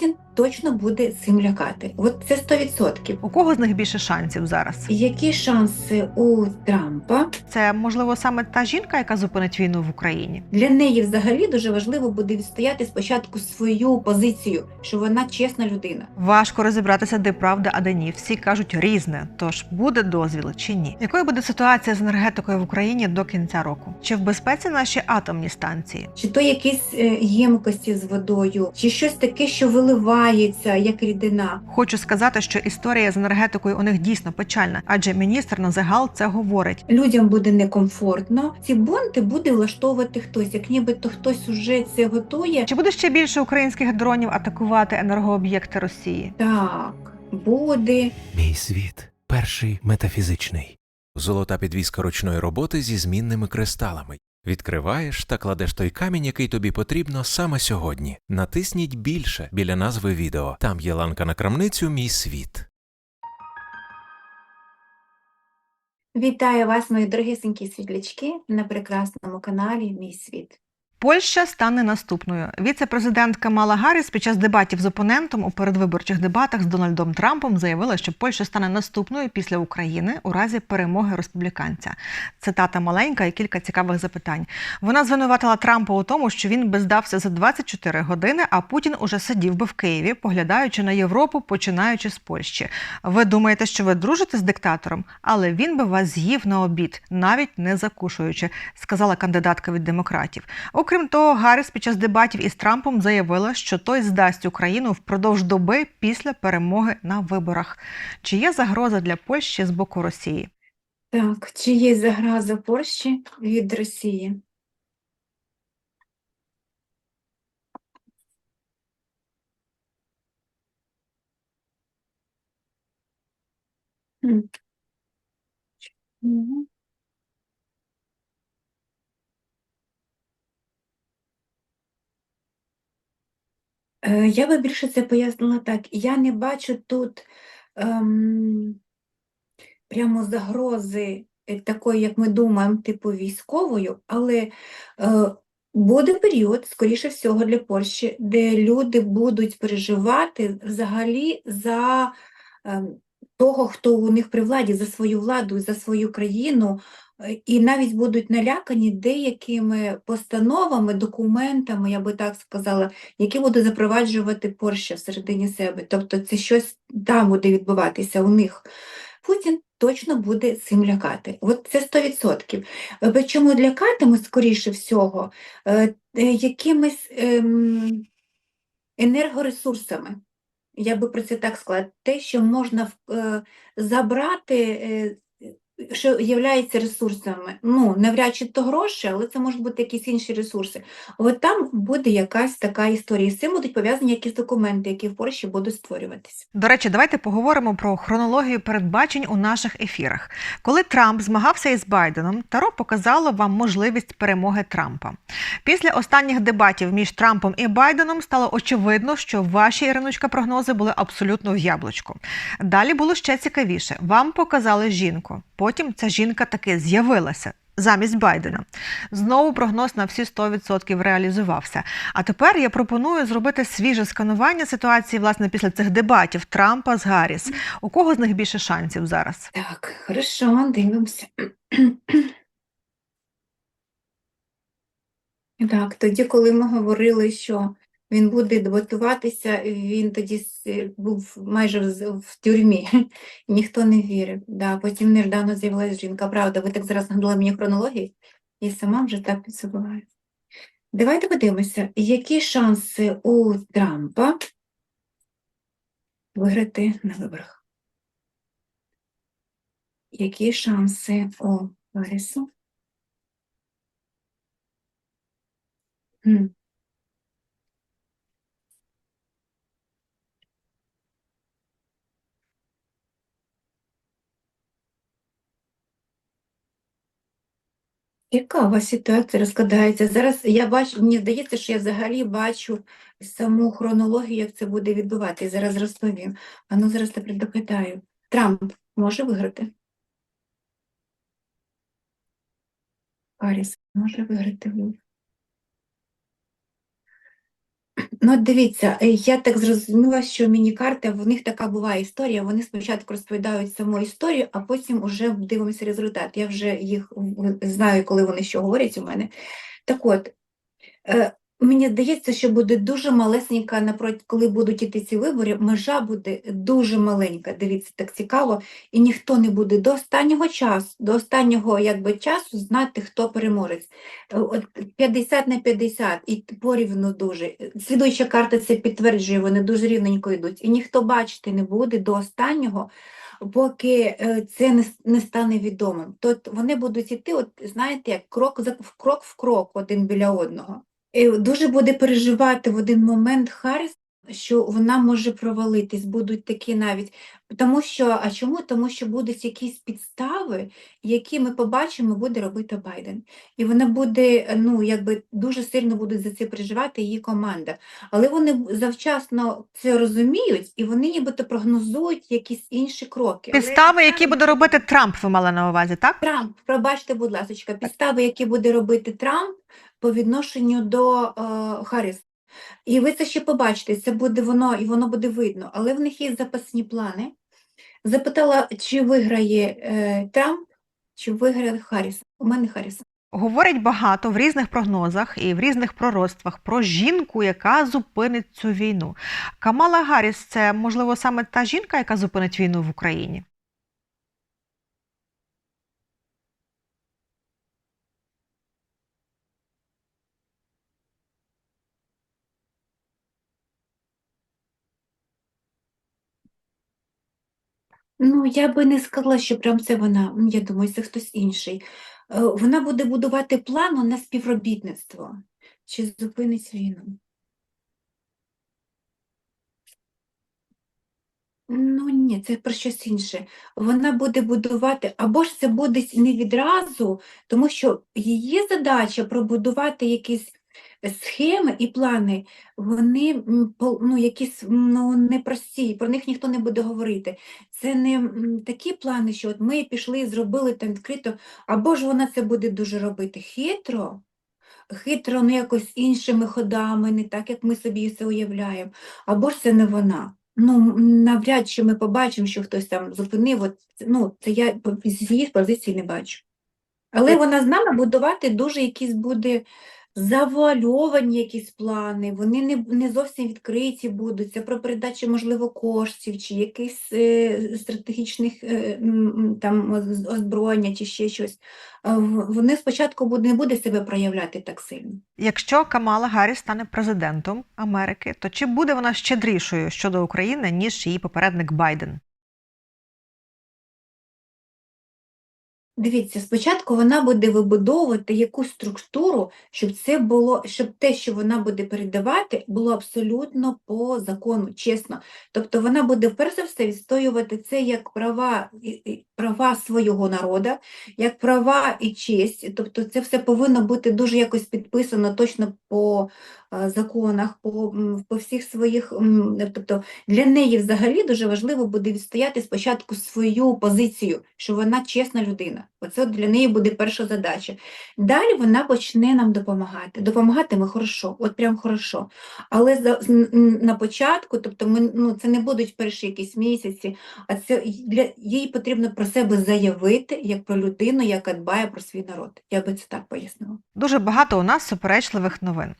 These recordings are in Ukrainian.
Путін точно буде цим лякати. От це 100%. У кого з них більше шансів зараз? Які шанси у Трампа? Це можливо саме та жінка, яка зупинить війну в Україні. Для неї взагалі дуже важливо буде відстояти спочатку свою позицію, що вона чесна людина. Важко розібратися, де правда, а де ні. Всі кажуть різне. Тож буде дозвіл чи ні? Якою буде ситуація з енергетикою в Україні до кінця року? Чи в безпеці наші атомні станції? Чи то якісь е, ємкості з водою, чи щось таке, що виливається як рідина. Хочу сказати, що історія з енергетикою у них дійсно печальна, адже міністр на загал це говорить. Людям буде некомфортно. Ці бунти буде влаштовувати хтось, як нібито хтось уже це готує. Чи буде ще більше українських дронів атакувати енергооб'єкти Росії? Так, буде. Мій світ перший метафізичний. Золота підвіска ручної роботи зі змінними кристалами. Відкриваєш та кладеш той камінь, який тобі потрібно саме сьогодні. Натисніть більше біля назви відео. Там є ланка на крамницю Мій світ. Вітаю вас, мої дорогісенькі світлячки, на прекрасному каналі Мій світ. Польща стане наступною. Віце-президентка Мала Гарріс під час дебатів з опонентом у передвиборчих дебатах з Дональдом Трампом заявила, що Польща стане наступною після України у разі перемоги республіканця. Цитата маленька і кілька цікавих запитань. Вона звинуватила Трампа у тому, що він би здався за 24 години, а Путін уже сидів би в Києві, поглядаючи на Європу, починаючи з Польщі. Ви думаєте, що ви дружите з диктатором, але він би вас з'їв на обід, навіть не закушуючи, сказала кандидатка від демократів. Окрім того, Гарріс під час дебатів із Трампом заявила, що той здасть Україну впродовж доби після перемоги на виборах. Чи є загроза для Польщі з боку Росії? Так, чи є загроза Польщі від Росії? Хм. Е, Я би більше це пояснила так. Я не бачу тут ем, прямо загрози е, такої, як ми думаємо, типу військовою, але е, буде період, скоріше всього, для Польщі, де люди будуть переживати взагалі за ем, того, хто у них при владі, за свою владу, за свою країну, е, і навіть будуть налякані деякими постановами, документами, я би так сказала, які буде запроваджувати Польща всередині себе. Тобто це щось там буде відбуватися у них. Путін точно буде цим лякати. От це 100%. Е, Причому лякатимуть, скоріше всього, е, е, якимись ем, енергоресурсами. Я би про це так сказала. Те, що можна е, забрати, е, що є ресурсами. Ну, навряд чи то гроші, але це можуть бути якісь інші ресурси. От там буде якась така історія. З цим будуть пов'язані якісь документи, які в Польщі будуть створюватися. До речі, давайте поговоримо про хронологію передбачень у наших ефірах. Коли Трамп змагався із Байденом, Таро показало вам можливість перемоги Трампа. Після останніх дебатів між Трампом і Байденом стало очевидно, що ваші Іриночка прогнози були абсолютно в яблучку. Далі було ще цікавіше. Вам показали жінку. Потім ця жінка таки з'явилася. Замість Байдена знову прогноз на всі 100% реалізувався. А тепер я пропоную зробити свіже сканування ситуації власне після цих дебатів Трампа з Гарріс. У кого з них більше шансів зараз? Так, хорошо, дивимося. Так, тоді, коли ми говорили, що він буде дебатуватися, він тоді був майже в, в тюрмі, ніхто не вірив. Да, потім неждано з'явилася жінка. Правда, ви так зараз нагадали мені хронологію, і сама вже так підсобуваю. Давайте подивимося, які шанси у Трампа виграти на виборах. Які шанси у? Хм. Цікава ситуація розкладається. Зараз я бачу, мені здається, що я взагалі бачу саму хронологію, як це буде відбуватися. Зараз розповім. А ну зараз тепер допитаю. Трамп може виграти? Харріс може виграти вибори? Ну, дивіться, е, я так зрозуміла, що міні-карти, в них така буває історія. Вони спочатку розповідають саму історію, а потім вже дивимося результат. Я вже їх знаю, коли вони що говорять у мене. Так от, е, мені здається, що буде дуже малесенька напроти, коли будуть іти ці вибори, межа буде дуже маленька. Дивіться, так цікаво, і ніхто не буде до останнього часу, до останнього якби часу знати, хто переможець. От 50 на 50 і порівну дуже. Слідуюча карта це підтверджує, вони дуже рівненько йдуть. І ніхто бачити не буде до останнього, поки е, це не, стане відомим. Тобто вони будуть йти, от знаєте, як крок за крок в крок один біля одного. І дуже буде переживати в один момент Харріс, що вона може провалитись, будуть такі навіть. Тому що, а чому? Тому що будуть якісь підстави, які ми побачимо, буде робити Байден. І вона буде, ну, якби дуже сильно будуть за це переживати її команда. Але вони завчасно це розуміють, і вони нібито прогнозують якісь інші кроки. Але Підстави, які буде робити Трамп, ви мали на увазі, так? Трамп, пробачте, будь ласка, підстави, які буде робити Трамп по відношенню до е, Харріс. І ви це ще побачите, це буде воно, і воно буде видно. Але в них є запасні плани. Запитала, чи виграє е, Трамп, чи виграє Харріс. У мене Харріс. Говорять багато в різних прогнозах і в різних пророцтвах про жінку, яка зупинить цю війну. Камала Гарріс – це, можливо, саме та жінка, яка зупинить війну в Україні? Ну, я би не сказала, що прям це вона. Я думаю, це хтось інший. Е, Вона буде будувати плану на співробітництво. Чи зупинить війну? Ну ні, це про щось інше. Вона буде будувати, або ж це буде не відразу, тому що її задача пробудувати якісь схеми і плани, вони ну, якісь ну, непрості, про них ніхто не буде говорити. Це не такі плани, що от ми пішли, зробили там відкрито, або ж вона це буде дуже робити хитро, хитро, ну якось іншими ходами, не так, як ми собі це уявляємо, або ж це не вона. Ну, навряд чи ми побачимо, що хтось там зупинив, от, ну, це я з її позиції не бачу. Але вона з нами будувати дуже якісь буде завуальовані якісь плани, вони не, не зовсім відкриті будуть, це про передачу, можливо, коштів, чи якихось е, стратегічних е, там озброєння, чи ще щось. Вони спочатку буде, не буде себе проявляти так сильно. Якщо Камала Гарріс стане президентом Америки, то чи буде вона щедрішою щодо України, ніж її попередник Байден? Дивіться, спочатку вона буде вибудовувати якусь структуру, щоб це було, щоб те, що вона буде передавати, було абсолютно по закону, чесно. Тобто вона буде перш за все відстоювати це як права, права свого народу, як права і честь. Тобто це все повинно бути дуже якось підписано точно по законах, по, по всіх своїх. Тобто для неї взагалі дуже важливо буде відстояти спочатку свою позицію, що вона чесна людина. Оце для неї буде перша задача. Далі вона почне нам допомагати. Допомагатиме хорошо, от прям хорошо. Але за, на початку, тобто ми, ну, це не будуть перші якісь місяці, а це для, їй потрібно про себе заявити, як про людину, яка дбає про свій народ. Я би це так пояснила. Дуже багато у нас суперечливих новин.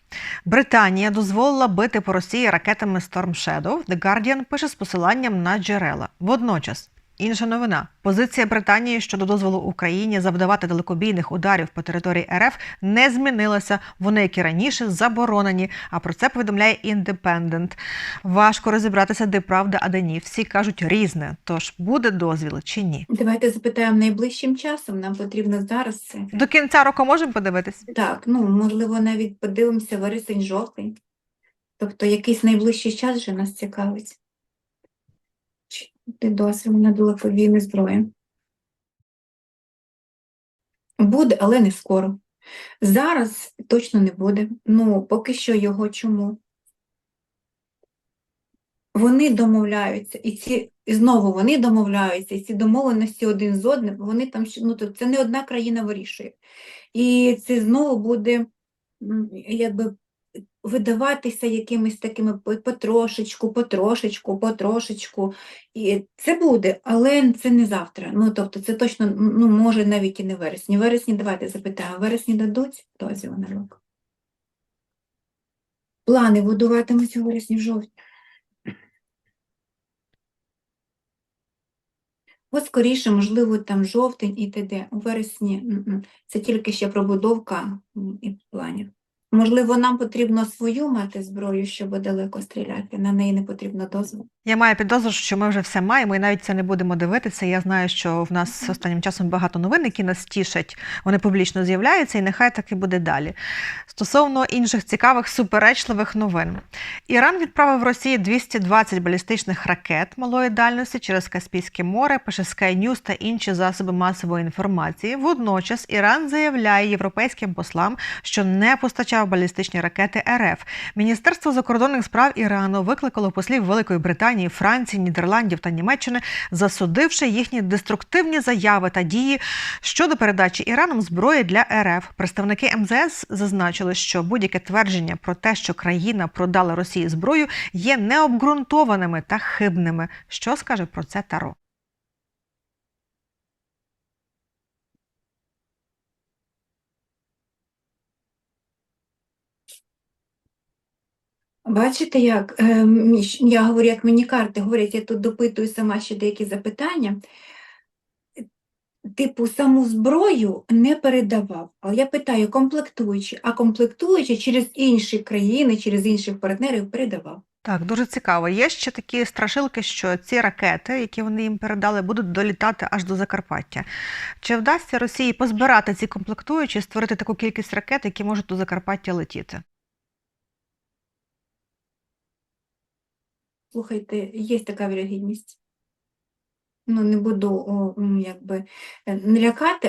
Британія дозволила бити по Росії ракетами Storm Shadow. The Guardian пише з посиланням на джерела. Водночас, інша новина. Позиція Британії щодо дозволу Україні завдавати далекобійних ударів по території РФ не змінилася. Вони, як і раніше, заборонені. А про це повідомляє Independent. Важко розібратися, де правда, а де ні. Всі кажуть різне. Тож буде дозвіл чи ні? Давайте запитаємо найближчим часом, нам потрібно зараз це. До кінця року можемо подивитись? Так, ну, можливо, навіть подивимося вересень-жовтень. Тобто якийсь найближчий час вже нас цікавить. Чи буде дозвіл на далекобійні зброї? Буде, але не скоро. Зараз точно не буде. Ну, поки що його чому? Вони домовляються, і ці, і знову вони домовляються, і ці домовленості один з одним, вони там, ну, це не одна країна вирішує. І це знову буде якби видаватися якимись такими потрошечку, потрошечку, потрошечку. І це буде, але це не завтра. Ну, тобто, це точно, ну, може, навіть і не вересні. Вересні, давайте запитаємо, вересні дадуть дозвіл на рок? Плани будуватимуть у вересні жовтні. От скоріше, можливо, там жовтень і т.д. У вересні це тільки ще пробудовка і планів. Можливо, нам потрібно свою мати зброю, щоб далеко стріляти, на неї не потрібно дозволу. Я маю підозру, що ми вже все маємо і навіть це не будемо дивитися. Я знаю, що в нас останнім часом багато новин, які нас тішать, вони публічно з'являються, і нехай так і буде далі. Стосовно інших цікавих суперечливих новин, Іран відправив Росії 220 балістичних ракет малої дальності через Каспійське море, пише Sky News та інші засоби масової інформації. Водночас Іран заявляє європейським послам, що не постачав балістичні ракети РФ. Міністерство закордонних справ Ірану викликало послів Великої Британії, Франції, Нідерландів та Німеччини, засудивши їхні деструктивні заяви та дії щодо передачі Іраном зброї для РФ. Представники МЗС зазначили, що будь-яке твердження про те, що країна продала Росії зброю, є необґрунтованими та хибними. Що скаже про це Таро? Бачите, як е, я говорю, як мені карти говорять, я тут допитую сама ще деякі запитання. Типу, саму зброю не передавав. Але я питаю, комплектуючи, а комплектуючи через інші країни, через інших партнерів передавав. Так, дуже цікаво. Є ще такі страшилки, що ці ракети, які вони їм передали, будуть долітати аж до Закарпаття. Чи вдасться Росії позбирати ці комплектуючі, створити таку кількість ракет, які можуть до Закарпаття летіти? Слухайте, є така вірогідність. Ну, не буду о, якби не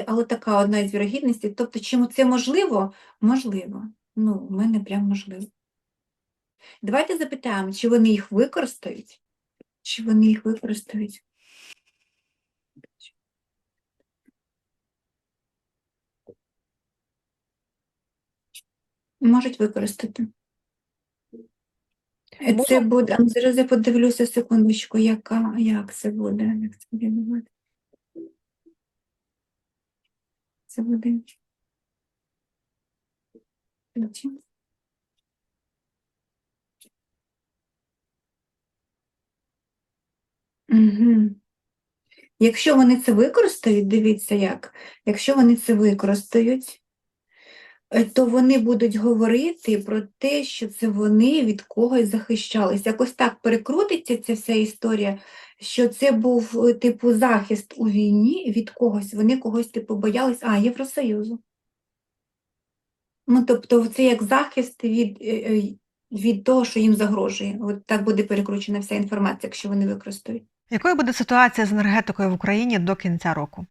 але така одна із вірогідностей. Тобто, чому це можливо? Можливо. Ну, в мене прям можливо. Давайте запитаємо, чи вони їх використають? Чи вони їх використають? Можуть використати. Е, Це буде, а зараз я подивлюся секундочку, яка, як це буде, як це буде. Це буде. Угу. Якщо вони це використають, дивіться як, якщо вони це використають, то вони будуть говорити про те, що це вони від когось захищались. Якось так перекрутиться ця вся історія, що це був е, типу захист у війні від когось. Вони когось типу боялись, а Євросоюзу. Ну, тобто, це як захист від, е, е, від того, що їм загрожує. От так буде перекручена вся інформація, якщо вони використають. Якою буде ситуація з енергетикою в Україні до кінця року?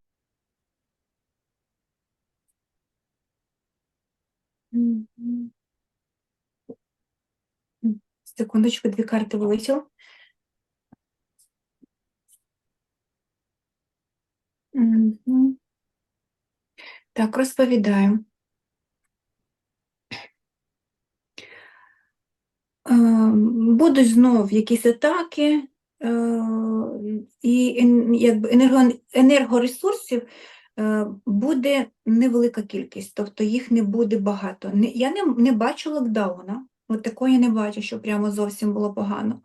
Секундочку, дві карти. Мгм. Так, розповідаю. Будуть знов якісь атаки, і ен- якби енерго, енергоресурсів буде невелика кількість, тобто їх не буде багато. Я не, не бачу локдауна, от такого я не бачу, що прямо зовсім було погано.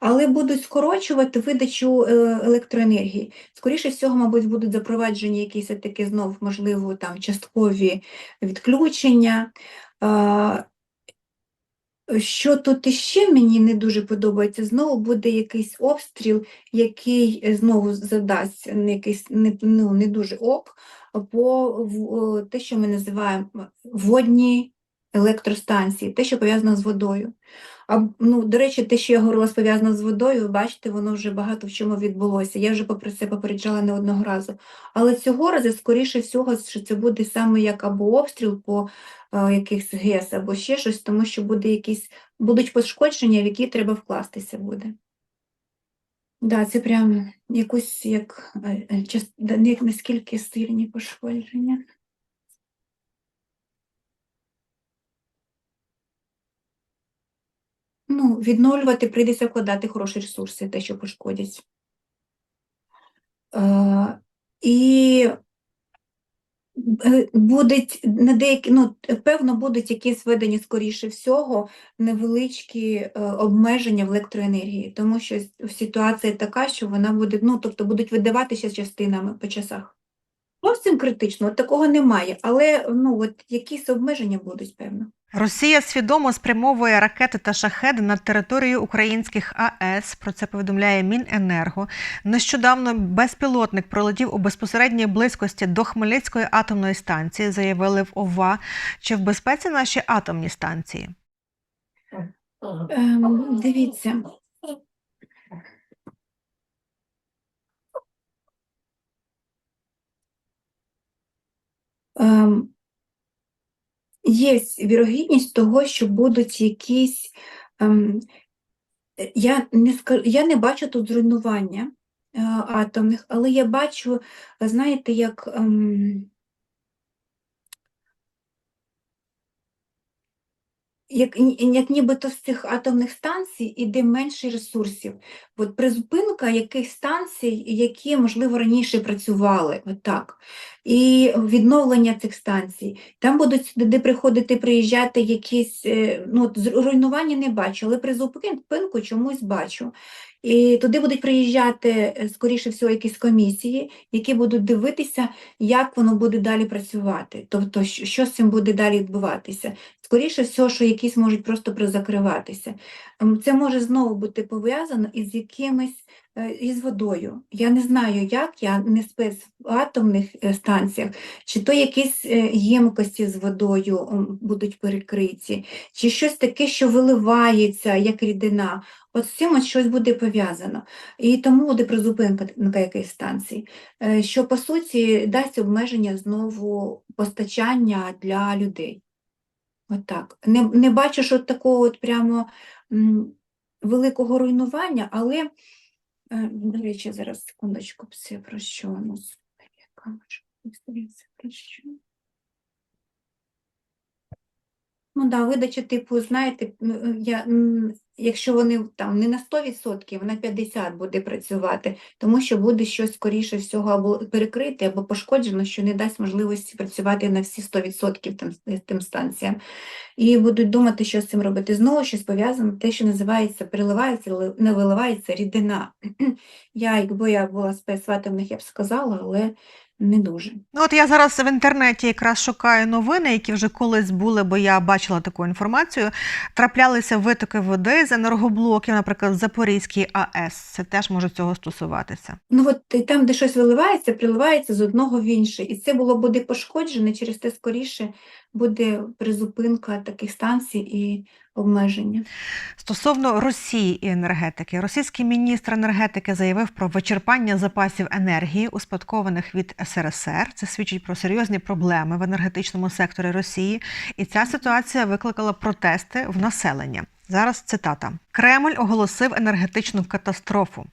Але будуть скорочувати видачу е, електроенергії. Скоріше всього, мабуть, будуть запроваджені якісь такі знов, можливо, там часткові відключення. Що тут іще мені не дуже подобається, знову буде якийсь обстріл, який знову задасть якийсь не, ну, не дуже ок, по те, що ми називаємо водні електростанції, те, що пов'язано з водою. А, ну, до речі, те, що я говорила, пов'язано з водою, бачите, воно вже багато в чому відбулося. Я вже про це попереджала не одного разу. Але цього разу, скоріше всього, що це буде саме як або обстріл по е, якихось ГЕС, або ще щось, тому що буде якісь, будуть пошкодження, в які треба вкластися буде. Да, це прям якусь як е, е, не- наскільки сильні пошкодження. Ну, відновлювати прийдеться вкладати хороші ресурси, те, що пошкодять. Е, і е, будуть на деякі, ну, певно, будуть якісь введені, скоріше всього, невеличкі е, обмеження в електроенергії, тому що ситуація така, що вона буде, ну, тобто будуть видаватися частинами по часах. Зовсім критично, от такого немає, але ну, от якісь обмеження будуть, певно. Росія свідомо спрямовує ракети та шахеди над територією українських АЕС. Про це повідомляє Міненерго. Нещодавно безпілотник пролетів у безпосередній близькості до Хмельницької атомної станції, заявили в ОВА. Чи в безпеці наші атомні станції? Ем, дивіться. Ем, є вірогідність того, що будуть якісь. Ем, я не скажу, я не бачу тут зруйнування е, атомних, але я бачу, знаєте, як. ем, як, як нібито з цих атомних станцій іде менше ресурсів. От призупинка якихось станцій, які, можливо, раніше працювали, отак. І відновлення цих станцій. Там будуть сюди приходити, приїжджати якісь, е, ну, от руйнування не бачу, але призупинку чомусь бачу. І туди будуть приїжджати, е, скоріше всього, якісь комісії, які будуть дивитися, як воно буде далі працювати, тобто, що з цим буде далі відбуватися. Скоріше всього, що якісь можуть просто призакриватися. Це може знову бути пов'язано із якимись е, із водою. Я не знаю, як, я не спец в атомних е, станціях, чи то якісь ємкості з водою будуть перекриті, чи щось таке, що виливається як рідина. От з цим от щось буде пов'язано. І тому буде призупинка на якоїсь станції, е, що по суті дасть обмеження знову постачання для людей. Отак. Не, не бачу, що такого от прямо м, великого руйнування, але, е, до речі, зараз секундочку, це про що у нас? Яка про що? Ну да, видача, типу, знаєте, я, якщо вони там не на 100%, на 50% буде працювати, тому що буде щось, скоріше всього, або перекрите, або пошкоджено, що не дасть можливості працювати на всі 100% там, з тим станціям. І будуть думати, що з цим робити. Знову щось пов'язане, те, що називається переливається, не виливається рідина. Я, якби я була спец в атомних, я б сказала, але не дуже. Ну, от я зараз в інтернеті якраз шукаю новини, які вже колись були, бо я бачила таку інформацію. Траплялися витоки води з енергоблоків, наприклад, в Запорізькій АЕС. Це теж може цього стосуватися. Ну от там, де щось виливається, приливається з одного в інше. І це було буде пошкоджене, через те скоріше буде призупинка таких станцій і обмеження. Стосовно Росії і енергетики, російський міністр енергетики заявив про вичерпання запасів енергії, успадкованих від СРСР. Це свідчить про серйозні проблеми в енергетичному секторі Росії, і ця ситуація викликала протести в населення. Зараз цитата: Кремль оголосив енергетичну катастрофу.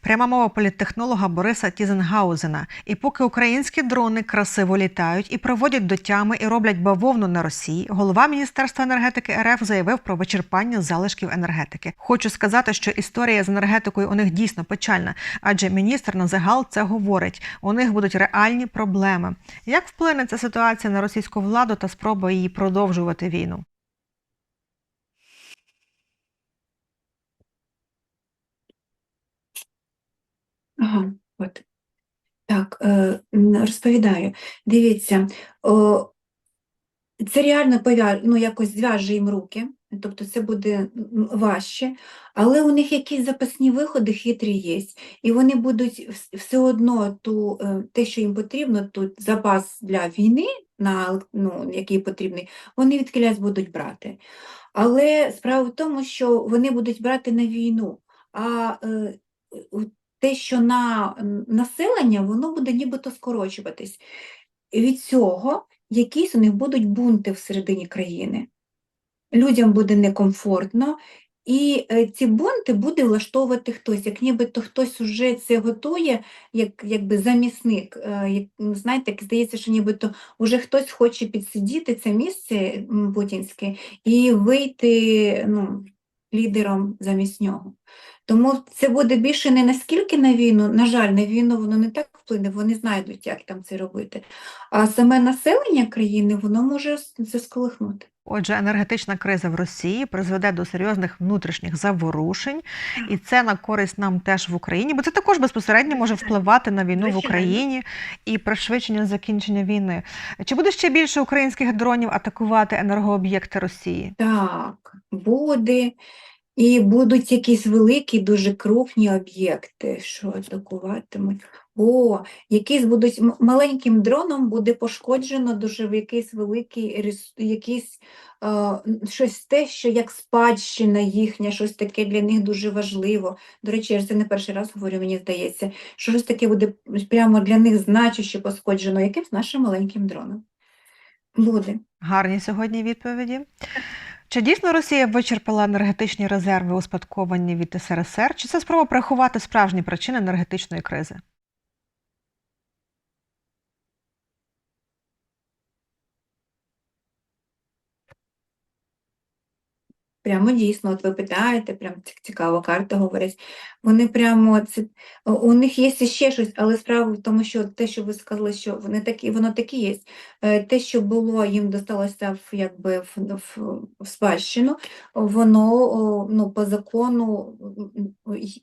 Пряма мова політтехнолога Бориса Тізенгаузена. І поки українські дрони красиво літають і проводять до тями і роблять бавовну на Росії, голова Міністерства енергетики РФ заявив про вичерпання залишків енергетики. Хочу сказати, що історія з енергетикою у них дійсно печальна, адже міністр на загал це говорить. У них будуть реальні проблеми. Як вплине ця ситуація на російську владу та спроба її продовжувати війну? Ага, от. Так, е, розповідаю. Дивіться, це реально ну, якось зв'яже їм руки, тобто це буде важче, але у них якісь запасні виходи хитрі є, і вони будуть все одно ту, е, те, що їм потрібно, тут запас для війни, на, ну, який потрібний, вони відкілясь будуть брати. Але справа в тому, що вони будуть брати на війну, а е, те, що на населення, воно буде нібито скорочуватись. І від цього якісь у них будуть бунти всередині країни. Людям буде некомфортно, і е, ці бунти буде влаштовувати хтось, як нібито хтось уже це готує, як якби замісник. Е, як, Знаєте, як здається, що нібито уже хтось хоче підсидіти це місце путінське і вийти, ну, лідером замість нього. Тому це буде більше не наскільки на війну, на жаль, на війну воно не так вплине, вони знайдуть, як там це робити. А саме населення країни, воно може це сколихнути. Отже, енергетична криза в Росії призведе до серйозних внутрішніх заворушень, і це на користь нам теж в Україні, бо це також безпосередньо може впливати на війну в Україні і пришвидшення закінчення війни. Чи буде ще більше українських дронів атакувати енергооб'єкти Росії? Так, буде. І будуть якісь великі, дуже крупні об'єкти, що атакуватимуть. О, якісь будуть маленьким дроном буде пошкоджено дуже в якийсь великий якийсь е, щось те, що як спадщина їхня, щось таке для них дуже важливо. До речі, я ж це не перший раз говорю, мені здається, що щось таке буде прямо для них значуще пошкоджено якимсь нашим маленьким дроном. Буде. Гарні сьогодні відповіді. Чи дійсно Росія вичерпала енергетичні резерви, успадковані від СРСР, чи це спроба приховати справжні причини енергетичної кризи? Прямо дійсно, от ви питаєте, прям ці- цікаво, карти говорять. Вони прямо це у- у них є ще щось, але справа в тому, що те, що ви сказали, що вони такі, воно такі є. Е, Те, що було, їм досталося в якби в, в, в спадщину, воно ну по закону,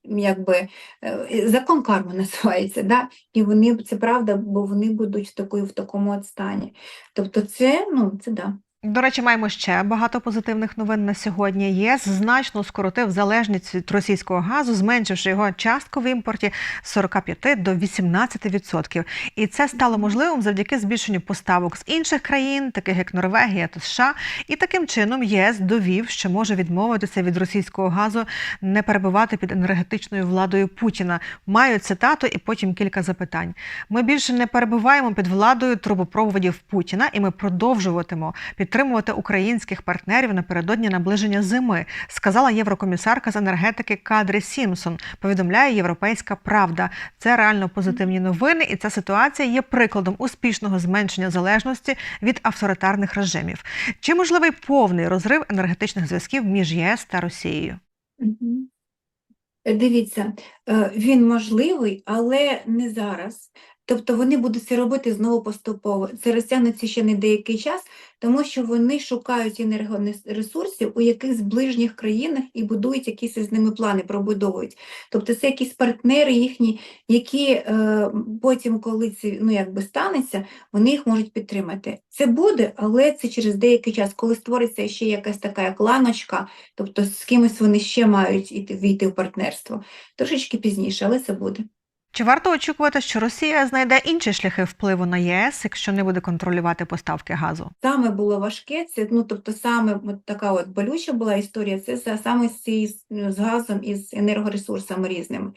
якби е, закон карми називається, да? І вони це правда, бо вони будуть в такої в такому от стані. Тобто, це ну це да. До речі, маємо ще багато позитивних новин на сьогодні. ЄС значно скоротив залежність від російського газу, зменшивши його частку в імпорті з 45 до 18%. І це стало можливим завдяки збільшенню поставок з інших країн, таких як Норвегія та США. І таким чином ЄС довів, що може відмовитися від російського газу, не перебувати під енергетичною владою Путіна. Маю цитату і потім кілька запитань. Ми більше не перебуваємо під владою трубопроводів Путіна, і ми продовжуватимемо підтримувати українських партнерів напередодні наближення зими, сказала єврокомісарка з енергетики Кадрі Сімсон. Повідомляє Європейська Правда. Це реально позитивні новини, і ця ситуація є прикладом успішного зменшення залежності від авторитарних режимів. Чи можливий повний розрив енергетичних зв'язків між ЄС та Росією? Дивіться, е, він можливий, але не зараз. Тобто вони будуть це робити знову поступово. Це розтягнеться ще не деякий час, тому що вони шукають енергоресурсів у якихось ближніх країнах і будують якісь з ними плани, пробудовують. Тобто це якісь партнери їхні, які е, потім, коли це ну, якби станеться, вони їх можуть підтримати. Це буде, але це через деякий час, коли створиться ще якась така як ланочка, тобто з кимось вони ще мають іти, війти в партнерство. Трошечки пізніше, але це буде. Чи варто очікувати, що Росія знайде інші шляхи впливу на ЄС, якщо не буде контролювати поставки газу? Саме було важке, це, ну, тобто саме от така от болюча була історія, це саме з, цією- з газом і з енергоресурсами різними.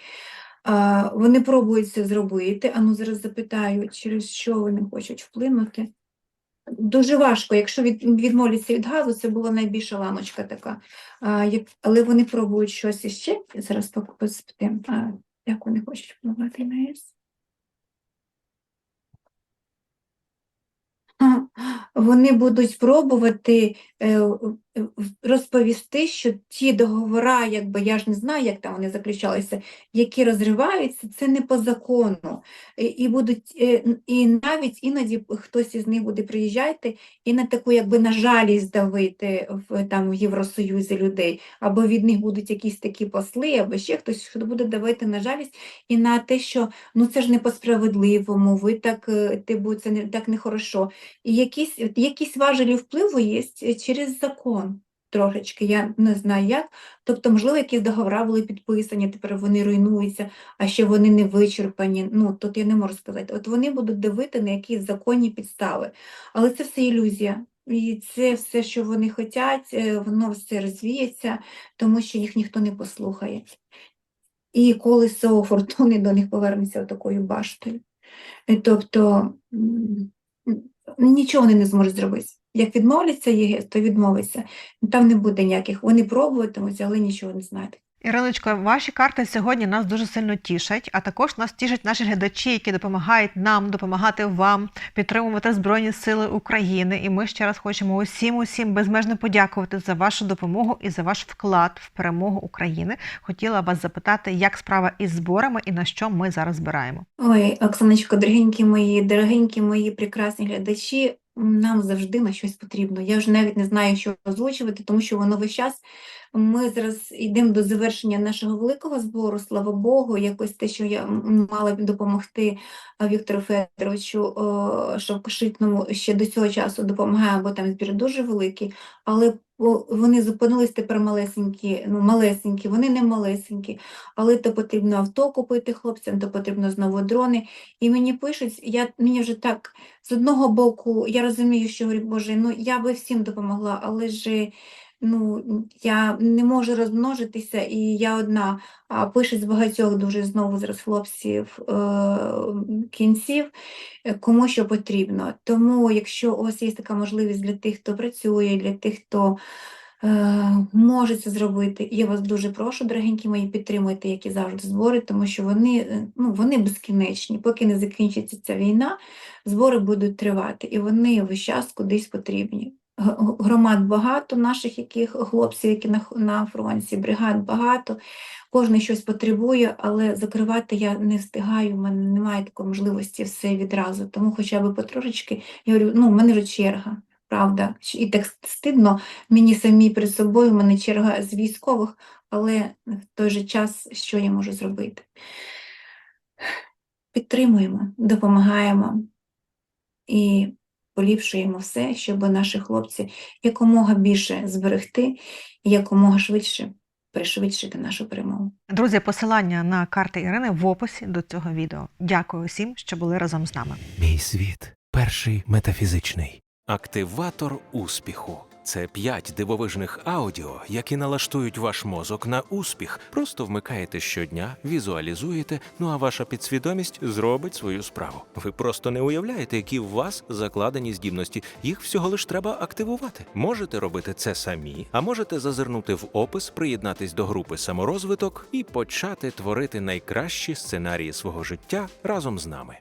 А, вони пробують це зробити, а ну зараз запитаю, через що вони хочуть вплинути. Дуже важко, якщо від, відмовляться від газу, це була найбільша ланочка така. А, як, але вони пробують щось іще. Зараз поспитаємо, а, як вони хочуть впливати на ЄС. Вони будуть пробувати е, розповісти, що ті договори, якби я ж не знаю, як там вони заключалися, які розриваються, це не по закону. І, і будуть, е, і навіть іноді хтось із них буде приїжджати і на таку якби на жалість давити в, там, в Євросоюзі людей, або від них будуть якісь такі посли, або ще хтось, хто буде давити на жалість і на те, що ну це ж не по-справедливому, ви так, е, типу, це не так нехорошо. І якісь, якісь важелі впливу є через закон. Трошечки, я не знаю як. Тобто, можливо, якісь договори були підписані, тепер вони руйнуються, а ще вони не вичерпані. Ну, тут я не можу сказати. От вони будуть дивити на якісь законні підстави. Але це все ілюзія. І це все, що вони хочуть, е, воно все розвіється, тому що їх ніхто не послухає. І колесо фортуни до них повернеться такою баштою. Тобто нічого вони не зможуть зробити. Як відмовляться ЄГС, то відмовиться. Там не буде ніяких. Вони пробуватимуть, але нічого не знайдуть. Іриночко, ваші карти сьогодні нас дуже сильно тішать, а також нас тішать наші глядачі, які допомагають нам допомагати вам підтримувати Збройні Сили України. І ми ще раз хочемо усім усім безмежно подякувати за вашу допомогу і за ваш вклад в перемогу України. Хотіла вас запитати, як справа із зборами і на що ми зараз збираємо. Ой, Оксаночко, дорогенькі мої, дорогенькі мої прекрасні глядачі, нам завжди на щось потрібно. Я вже навіть не знаю, що озвучувати, тому що воно весь час. Ми зараз йдемо до завершення нашого великого збору, слава Богу, якось те, що я мала допомогти Віктору Федоровичу Шовкошитному ще до цього часу допомагає, бо там збір дуже великий, але вони зупинились тепер малесенькі, ну малесенькі, вони не малесенькі, але то потрібно авто купити хлопцям, то потрібно знову дрони. І мені пишуть, я, мені вже так, з одного боку, я розумію, що говорю, Боже, ну я би всім допомогла, але ж ну, я не можу розмножитися, і я одна. А пишуть з багатьох дуже знову зараз хлопців е, кінців, е, кому що потрібно. Тому, якщо у вас є така можливість для тих, хто працює, для тих, хто е, може це зробити, я вас дуже прошу, дорогенькі мої, підтримуйте, як і завжди, збори, тому що вони, е, ну, вони безкінечні. Поки не закінчиться ця війна, збори будуть тривати, і вони весь час кудись потрібні. Громад багато, наших яких хлопців, які на, на фронті, бригад багато, кожен щось потребує, але закривати я не встигаю, в мене немає такої можливості все відразу. Тому хоча б потрошечки, я говорю, ну, в мене вже черга, правда. І так стидно мені самі перед собою, в мене черга з військових, але в той же час що я можу зробити? Підтримуємо, допомагаємо і поліпшуємо все, щоб наші хлопці якомога більше зберегти і якомога швидше пришвидшити нашу перемогу. Друзі, посилання на карти Ірини в описі до цього відео. Дякую всім, що були разом з нами. Мій світ перший метафізичний. Активатор успіху. Це п'ять дивовижних аудіо, які налаштують ваш мозок на успіх. Просто вмикаєте щодня, візуалізуєте, ну а ваша підсвідомість зробить свою справу. Ви просто не уявляєте, які в вас закладені здібності. Їх всього лиш треба активувати. Можете робити це самі, а можете зазирнути в опис, приєднатись до групи саморозвиток і почати творити найкращі сценарії свого життя разом з нами.